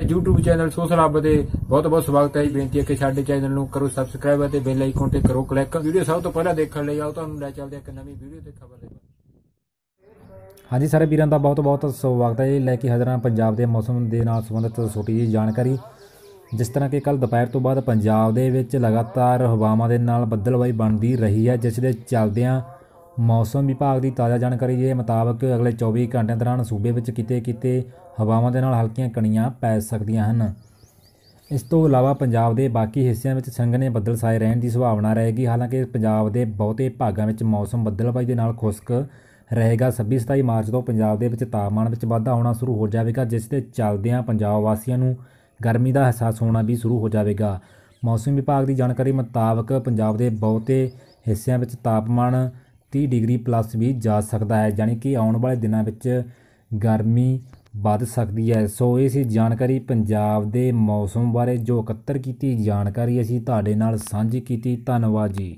YouTube channel social ਦੇ ਬਹੁਤ ਬਹੁਤ ਸਵਾਗਤ ਹੈ ਜੀ। ਬੇਨਤੀ ਹੈ ਕਿ ਸਾਡੇ ਚੈਨਲ ਨੂੰ ਕਰੋ ਸਬਸਕ੍ਰਾਈਬ ਅਤੇ ਬੈਲ ਆਈਕਨ ਤੇ ਕਰੋ ਕਲਿੱਕ ਵੀਡੀਓ ਸਭ ਤੋਂ ਪਹਿਲਾਂ ਦੇਖਣ ਲਈ ਆਓ, ਤੁਹਾਨੂੰ ਲੈ ਚੱਲਦੇ ਹਾਂ ਇੱਕ ਨਵੀਂ ਵੀਡੀਓ ਤੇ ਖਬਰ ਦੇ ਹਾਂਜੀ, ਸਾਰੇ ਵੀਰਾਂ ਦਾ ਬਹੁਤ ਬਹੁਤ ਸਵਾਗਤ ਹੈ ਜੀ। ਲੈ ਕੇ ਹਾਜ਼ਰ ਪੰਜਾਬ ਦੇ ਮੌਸਮ ਦੇ ਨਾਲ ਸੰਬੰਧਿਤ ਛੋਟੀ ਜਿਹੀ ਜਾਣਕਾਰੀ। ਜਿਸ ਤਰ੍ਹਾਂ ਕਿ ਕੱਲ ਦੁਪਹਿਰ ਤੋਂ ਬਾਅਦ ਪੰਜਾਬ ਦੇ ਵਿੱਚ ਲਗਾਤਾਰ ਹਵਾਵਾਂ ਦੇ ਨਾਲ ਬੱਦਲਬਾਈ ਬਣਦੀ ਰਹੀ ਹੈ, ਜਿਸ ਦੇ ਚੱਲਦਿਆਂ ਮੌਸਮ ਵਿਭਾਗ ਦੀ ਤਾਜ਼ਾ ਜਾਣਕਾਰੀ ਦੇ ਮੁਤਾਬਕ ਅਗਲੇ 24 ਘੰਟਿਆਂ ਦੌਰਾਨ ਸੂਬੇ ਵਿੱਚ ਕਿਤੇ-ਕਿਤੇ ਹਵਾਵਾਂ ਦੇ ਨਾਲ ਹਲਕੀਆਂ ਕਣੀਆਂ ਪੈ ਸਕਦੀਆਂ ਹਨ। ਇਸ ਤੋਂ ਇਲਾਵਾ ਪੰਜਾਬ ਦੇ ਬਾਕੀ ਹਿੱਸਿਆਂ ਵਿੱਚ ਸੰਘਣੇ ਬੱਦਲ ਛਾਏ ਰਹਿਣ ਦੀ ਸੰਭਾਵਨਾ ਰਹੇਗੀ। ਹਾਲਾਂਕਿ ਪੰਜਾਬ ਦੇ ਬਹੁਤੇ ਭਾਗਾਂ ਵਿੱਚ ਮੌਸਮ ਬੱਦਲਬਾਈ ਦੇ ਨਾਲ ਖੁਸ਼ਕ ਰਹੇਗਾ। 26-27 ਮਾਰਚ ਤੋਂ ਪੰਜਾਬ ਦੇ ਵਿੱਚ ਤਾਪਮਾਨ ਵਿੱਚ ਵਾਧਾ ਹੋਣਾ ਸ਼ੁਰੂ ਹੋ ਜਾਵੇਗਾ, ਜਿਸ ਦੇ ਚੱਲਦਿਆਂ ਪੰਜਾਬ ਵਾਸੀਆਂ ਨੂੰ ਗਰਮੀ ਦਾ ਅਹਿਸਾਸ ਹੋਣਾ ਵੀ ਸ਼ੁਰੂ ਹੋ ਜਾਵੇਗਾ। ਮੌਸਮ ਵਿਭਾਗ ਦੀ ਜਾਣਕਾਰੀ ਮੁਤਾਬਕ ਪੰਜਾਬ ਦੇ ਬਹੁਤੇ ਹਿੱਸਿਆਂ ਵਿੱਚ ਤਾਪਮਾਨ 30 ਡਿਗਰੀ ਪਲੱਸ ਵੀ ਜਾ ਸਕਦਾ ਹੈ, ਯਾਨੀ ਕਿ ਆਉਣ ਵਾਲੇ ਦਿਨਾਂ ਵਿੱਚ ਗਰਮੀ ਵੱਧ ਸਕਦੀ ਹੈ। ਸੋ ਇਹ ਸੀ ਜਾਣਕਾਰੀ ਪੰਜਾਬ ਦੇ ਮੌਸਮ ਬਾਰੇ। ਜੋ ਇਕੱਤਰ ਕੀਤੀ ਜਾਣਕਾਰੀ ਅਸੀਂ ਤੁਹਾਡੇ ਨਾਲ ਸਾਂਝੀ ਕੀਤੀ। ਧੰਨਵਾਦ ਜੀ।